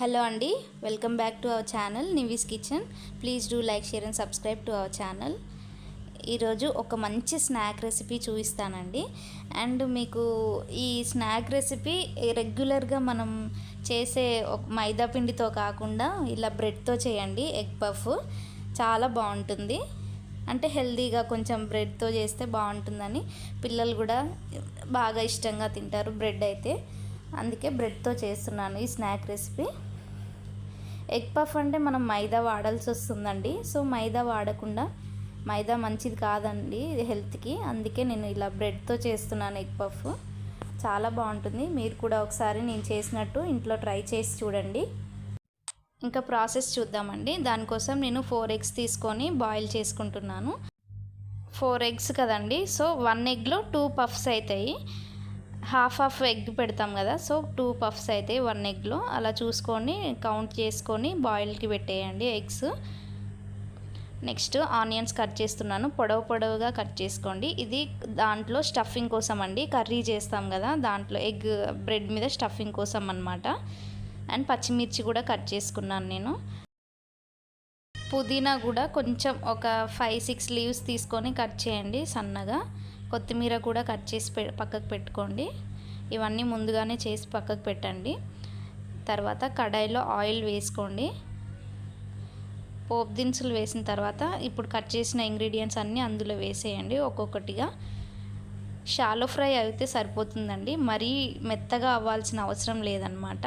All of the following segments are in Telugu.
హలో అండి welcome back to our channel Nivi's kitchen. Please do like share and subscribe to our channel. ఈరోజు ఒక మంచి స్నాక్ రెసిపీ చూపిస్తానండి. అండ్ మీకు ఈ స్నాక్ రెసిపీ రెగ్యులర్గా మనం చేసే ఒక మైదా పిండితో కాకుండా ఇలా బ్రెడ్తో చేయండి ఎగ్ పఫ్. చాలా బాగుంటుంది. అంటే హెల్తీగా కొంచెం బ్రెడ్తో చేస్తే బాగుంటుందని పిల్లలు కూడా బాగా ఇష్టంగా తింటారు బ్రెడ్ అయితే. అందుకే బ్రెడ్తో చేస్తున్నాను ఈ స్నాక్ రెసిపీ. ఎగ్ పఫ్ అంటే మనం మైదా వాడాల్సి వస్తుందండి. సో మైదా వాడకుండా మైదా మంచిది కాదండి హెల్త్కి. అందుకే నేను ఇలా బ్రెడ్తో చేస్తున్నాను ఎగ్ పఫ్. చాలా బాగుంటుంది. మీరు కూడా ఒకసారి నేను చేసినట్టు ఇంట్లో ట్రై చేసి చూడండి. ఇంకా ప్రాసెస్ చూద్దామండి. దానికోసం నేను ఫోర్ ఎగ్స్ తీసుకొని బాయిల్ చేసుకుంటున్నాను. ఫోర్ ఎగ్స్ కదండి. సో వన్ ఎగ్లో టూ పఫ్స్ అవుతాయి హాఫ్ హాఫ్ ఎగ్ పెడతాం కదా సో టూ పఫ్స్ అయితే వన్ ఎగ్లో. అలా చూసుకొని కౌంట్ చేసుకొని బాయిల్కి పెట్టేయండి ఎగ్స్. నెక్స్ట్ ఆనియన్స్ కట్ చేస్తున్నాను. పొడవు పొడవుగా కట్ చేసుకోండి. ఇది దాంట్లో స్టఫింగ్ కోసం అండి. కర్రీ చేస్తాం కదా దాంట్లో ఎగ్ బ్రెడ్ మీద స్టఫింగ్ కోసం అనమాట అండ్ పచ్చిమిర్చి కూడా కట్ చేసుకున్నాను నేను. పుదీనా కూడా కొంచెం ఒక ఫైవ్ సిక్స్ లీవ్స్ తీసుకొని కట్ చేయండి సన్నగా. కొత్తిమీర కూడా కట్ చేసి పె పక్కకు పెట్టుకోండి. ఇవన్నీ ముందుగానే చేసి పక్కకు పెట్టండి. తర్వాత కడాయిలో ఆయిల్ వేసుకోండి. పోపు దినుసులు వేసిన తర్వాత ఇప్పుడు కట్ చేసిన ఇంగ్రీడియంట్స్ అన్నీ అందులో వేసేయండి ఒక్కొక్కటిగా. షాలో ఫ్రై అయితే సరిపోతుందండి. మరీ మెత్తగా అవ్వాల్సిన అవసరం లేదనమాట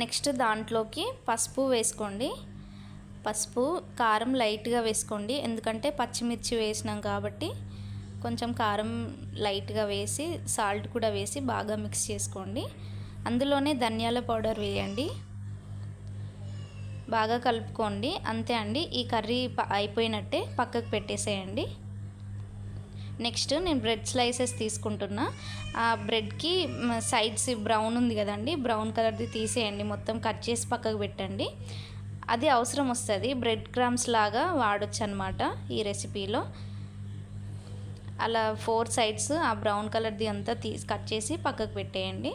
నెక్స్ట్ దాంట్లోకి పసుపు వేసుకోండి. పసుపు కారం లైట్గా వేసుకోండి. ఎందుకంటే పచ్చిమిర్చి వేసినాం కాబట్టి కొంచెం కారం లైట్గా వేసి సాల్ట్ కూడా వేసి బాగా మిక్స్ చేసుకోండి. అందులోనే ధనియాల పౌడర్ వేయండి. బాగా కలుపుకోండి. అంతే అండి. ఈ కర్రీ అయిపోయినట్టే పక్కకు పెట్టేసేయండి. నెక్స్ట్ నేను బ్రెడ్ స్లైసెస్ తీసుకుంటున్నా. ఆ బ్రెడ్కి సైడ్స్ బ్రౌన్ ఉంది కదండి. బ్రౌన్ కలర్ది తీసేయండి. మొత్తం కట్ చేసి పక్కకు పెట్టండి. అది అవసరం వస్తుంది. బ్రెడ్ క్రామ్స్ లాగా వాడచ్చు అనమాట ఈ రెసిపీలో. అలా ఫోర్ సైడ్స్ ఆ బ్రౌన్ కలర్ది అంతా తీసి కట్ చేసి పక్కకు పెట్టేయండి.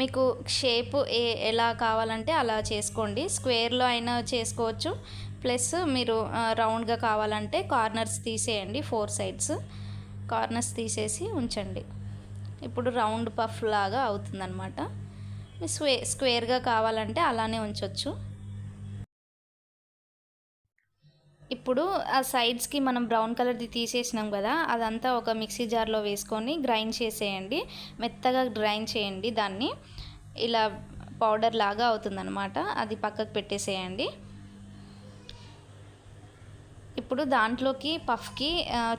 మీకు షేప్ ఏ ఎలా కావాలంటే అలా చేసుకోండి. స్క్వేర్లో అయినా చేసుకోవచ్చు. ప్లస్ మీరు రౌండ్గా కావాలంటే కార్నర్స్ తీసేయండి ఫోర్ సైడ్స్. కార్నర్స్ తీసేసి ఉంచండి. ఇప్పుడు రౌండ్ పఫ్ లాగా అవుతుందన్నమాట స్క్వే స్క్వేర్గా కావాలంటే అలానే ఉంచవచ్చు ఇప్పుడు ఆ సైడ్స్కి మనం బ్రౌన్ కలర్ది తీసేసినాం కదా అదంతా ఒక మిక్సీ జార్లో వేసుకొని గ్రైండ్ చేసేయండి. మెత్తగా గ్రైండ్ చేయండి దాన్ని. ఇలా పౌడర్ లాగా అవుతుందన్నమాట. అది పక్కకు పెట్టేసేయండి. ఇప్పుడు దాంట్లోకి పఫ్కి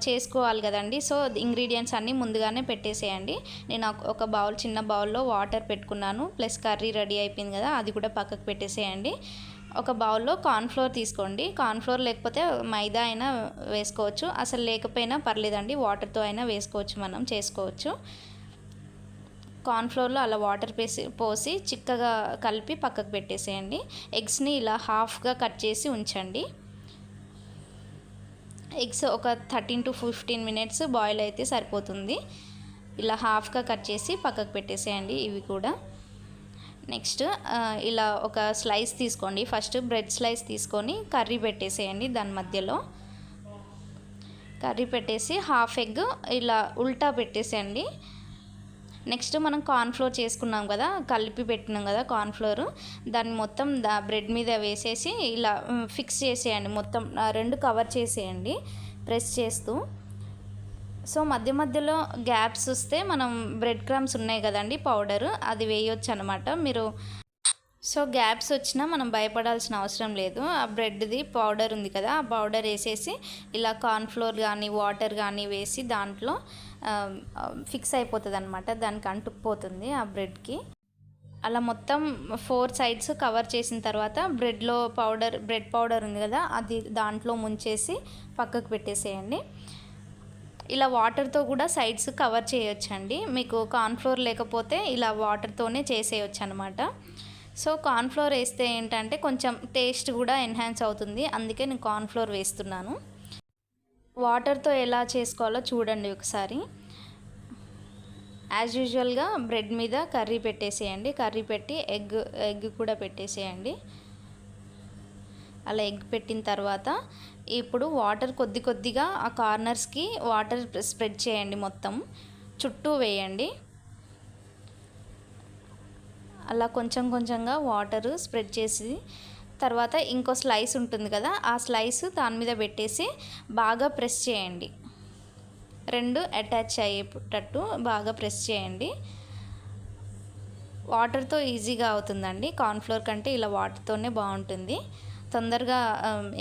చేసుకోవాలి కదండి. సో ఇంగ్రీడియంట్స్ అన్నీ ముందుగానే పెట్టేసేయండి. నేను ఒక బౌల్ చిన్న బౌల్లో వాటర్ పెట్టుకున్నాను. ప్లస్ కర్రీ రెడీ అయిపోయింది కదా అది కూడా పక్కకు పెట్టేసేయండి. ఒక బౌల్లో కార్న్ఫ్లోర్ తీసుకోండి. కార్న్ఫ్లోర్ లేకపోతే మైదా అయినా వేసుకోవచ్చు. అసలు లేకపోయినా పర్లేదండి వాటర్తో అయినా వేసుకోవచ్చు మనం చేసుకోవచ్చు. కార్న్ఫ్లోర్లో అలా వాటర్ పేసి పోసి చిక్కగా కలిపి పక్కకు పెట్టేసేయండి. ఎగ్స్ని ఇలా హాఫ్గా కట్ చేసి ఉంచండి. ఎగ్స్ ఒక thirteen to fifteen minutes boil అయితే సరిపోతుంది. ఇలా హాఫ్గా కట్ చేసి పక్కకు పెట్టేసేయండి ఇవి కూడా. నెక్స్ట్ ఇలా ఒక స్లైస్ తీసుకోండి. ఫస్ట్ బ్రెడ్ స్లైస్ తీసుకొని కర్రీ పెట్టేసేయండి దాని మధ్యలో. కర్రీ పెట్టేసి హాఫ్ ఎగ్ ఇలా ఉల్టా పెట్టేసేయండి. నెక్స్ట్ మనం కార్న్ఫ్లోర్ చేసుకున్నాం కదా కలిపి పెట్టినాం కదా కార్న్ఫ్లోర్ దాన్ని మొత్తం దా బ్రెడ్ మీద వేసేసి ఇలా ఫిక్స్ చేసేయండి. మొత్తం రెండు కవర్ చేసేయండి. ప్రెస్ చేస్తూ. సో మధ్య మధ్యలో గ్యాప్స్ వస్తే మనం బ్రెడ్ క్రమ్స్ ఉన్నాయి కదండి పౌడర్ అది వేయొచ్చు అనమాట మీరు సో గ్యాప్స్ వచ్చినా మనం భయపడాల్సిన అవసరం లేదు. ఆ బ్రెడ్ది పౌడర్ ఉంది కదా ఆ పౌడర్ వేసేసి ఇలా కార్న్ఫ్లోర్ కానీ వాటర్ కానీ వేసి దాంట్లో ఫిక్స్ అయిపోతుంది అనమాట దానికి అంటుకుపోతుంది ఆ బ్రెడ్కి. అలా మొత్తం ఫోర్ సైడ్స్ కవర్ చేసిన తర్వాత బ్రెడ్లో పౌడర్ బ్రెడ్ పౌడర్ ఉంది కదా అది దాంట్లో ముంచేసి పక్కకు పెట్టేసేయండి. ఇలా వాటర్తో కూడా సైడ్స్ కవర్ చేయొచ్చండి. మీకు కార్న్ఫ్లోర్ లేకపోతే ఇలా వాటర్తోనే చేసేయచ్చు అనమాట సో కార్న్ఫ్లోర్ వేస్తే ఏంటంటే కొంచెం టేస్ట్ కూడా ఎన్హాన్స్ అవుతుంది. అందుకే నేను కార్న్ఫ్లోర్ వేస్తున్నాను. వాటర్తో ఎలా చేసుకోవాలో చూడండి ఒకసారి. యాజ్ యూజువల్గా బ్రెడ్ మీద కర్రీ పెట్టేసేయండి. కర్రీ పెట్టి ఎగ్ ఎగ్ కూడా పెట్టేసేయండి. అలా ఎగ్ పెట్టిన తర్వాత ఇప్పుడు వాటర్ కొద్ది కొద్దిగా ఆ కార్నర్స్కి వాటర్ స్ప్రెడ్ చేయండి మొత్తం. చుట్టూ వేయండి. అలా కొంచెం కొంచెంగా వాటర్ స్ప్రెడ్ చేసి తర్వాత ఇంకో స్లైస్ ఉంటుంది కదా ఆ స్లైస్ దాని మీద పెట్టేసి బాగా ప్రెస్ చేయండి. రెండు అటాచ్ అయ్యేటట్టు బాగా ప్రెస్ చేయండి. వాటర్తో ఈజీగా అవుతుందండి. కార్న్ఫ్లోర్ కంటే ఇలా వాటర్తోనే బాగుంటుంది. తొందరగా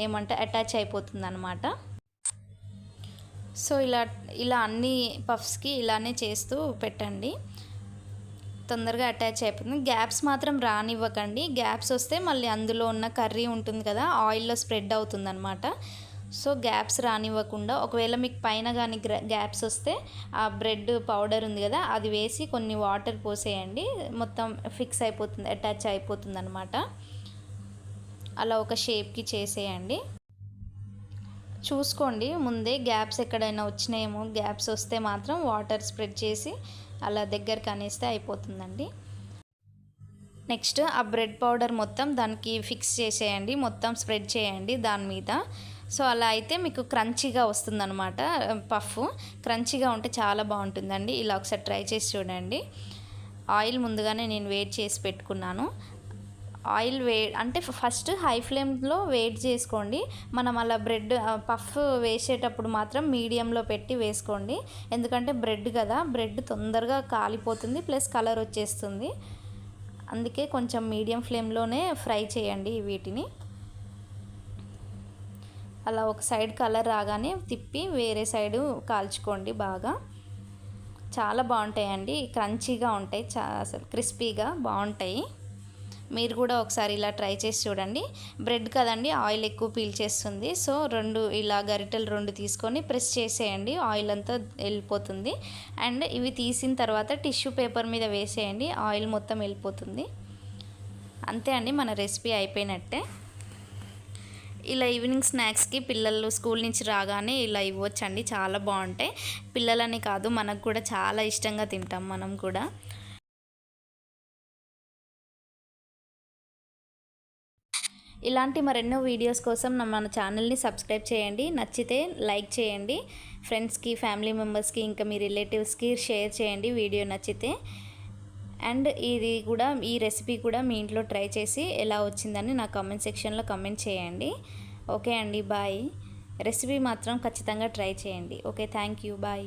ఏమంటే అటాచ్ అయిపోతుంది అనమాట సో ఇలా ఇలా అన్ని పఫ్స్కి ఇలానే చేస్తూ పెట్టండి. తొందరగా అటాచ్ అయిపోతుంది. గ్యాప్స్ మాత్రం రానివ్వకండి. గ్యాప్స్ వస్తే మళ్ళీ అందులో ఉన్న కర్రీ ఉంటుంది కదా ఆయిల్లో స్ప్రెడ్ అవుతుంది అనమాట సో గ్యాప్స్ రానివ్వకుండా ఒకవేళ మీకు పైన కానీ గ్యాప్స్ వస్తే ఆ బ్రెడ్ పౌడర్ ఉంది కదా అది వేసి కొన్ని వాటర్ పోసేయండి. మొత్తం ఫిక్స్ అయిపోతుంది అటాచ్ అయిపోతుంది అనమాట అలా ఒక షేప్కి చేసేయండి. చూసుకోండి ముందే గ్యాప్స్ ఎక్కడైనా వచ్చినాయేమో గ్యాప్స్ వస్తే మాత్రం వాటర్ స్ప్రెడ్ చేసి అలా దగ్గరికి అనేస్తే అయిపోతుందండి. నెక్స్ట్ ఆ బ్రెడ్ పౌడర్ మొత్తం దానికి ఫిక్స్ చేసేయండి. మొత్తం స్ప్రెడ్ చేయండి దాని మీద. సో అలా అయితే మీకు క్రంచీగా వస్తుందన్నమాట పఫ్. క్రంచీగా ఉంటే చాలా బాగుంటుందండి. ఇలా ఒకసారి ట్రై చేసి చూడండి. ఆయిల్ ముందుగానే నేను వేడి చేసి పెట్టుకున్నాను. ఆయిల్ వే అంటే ఫస్ట్ హై ఫ్లేమ్లో వెయిట్ చేసుకోండి. మనం అలా బ్రెడ్ పఫ్ వేసేటప్పుడు మాత్రం మీడియంలో పెట్టి వేసుకోండి. ఎందుకంటే బ్రెడ్ కదా బ్రెడ్ తొందరగా కాలిపోతుంది ప్లస్ కలర్ వచ్చేస్తుంది. అందుకే కొంచెం మీడియం ఫ్లేమ్లోనే ఫ్రై చేయండి వీటిని. అలా ఒక సైడ్ కలర్ రాగానే తిప్పి వేరే సైడు కాల్చుకోండి బాగా. చాలా బాగుంటాయండి క్రంచీగా ఉంటాయి చా అసలు క్రిస్పీగా బాగుంటాయి. మీరు కూడా ఒకసారి ఇలా ట్రై చేసి చూడండి. బ్రెడ్ కదండి ఆయిల్ ఎక్కువ పీల్చేస్తుంది. సో రెండు ఇలా గరిటెలు రెండు తీసుకొని ప్రెస్ చేసేయండి. ఆయిల్ అంతా వెళ్ళిపోతుంది. అండ్ ఇవి తీసిన తర్వాత టిష్యూ పేపర్ మీద వేసేయండి. ఆయిల్ మొత్తం వెళ్ళిపోతుంది. అంతే అండి మన రెసిపీ అయిపోయినట్టే. ఇలా ఈవినింగ్ స్నాక్స్కి పిల్లలు స్కూల్ నుంచి రాగానే ఇలా ఇవ్వచ్చండి. చాలా బాగుంటాయి. పిల్లలని కాదు మనకు కూడా చాలా ఇష్టంగా తింటాం మనం కూడా. ఇలాంటి మరెన్నో వీడియోస్ కోసం మన ఛానల్ని సబ్స్క్రైబ్ చేయండి. నచ్చితే లైక్ చేయండి. ఫ్రెండ్స్కి ఫ్యామిలీ మెంబర్స్కి ఇంకా మీ రిలేటివ్స్కి షేర్ చేయండి వీడియో నచ్చితే. అండ్ ఇది కూడా ఈ రెసిపీ కూడా మీ ఇంట్లో ట్రై చేసి ఎలా వచ్చిందని నా కామెంట్ సెక్షన్లో కమెంట్ చేయండి. ఓకే అండి బాయ్. రెసిపీ మాత్రం ఖచ్చితంగా ట్రై చేయండి. Okay thank you bye.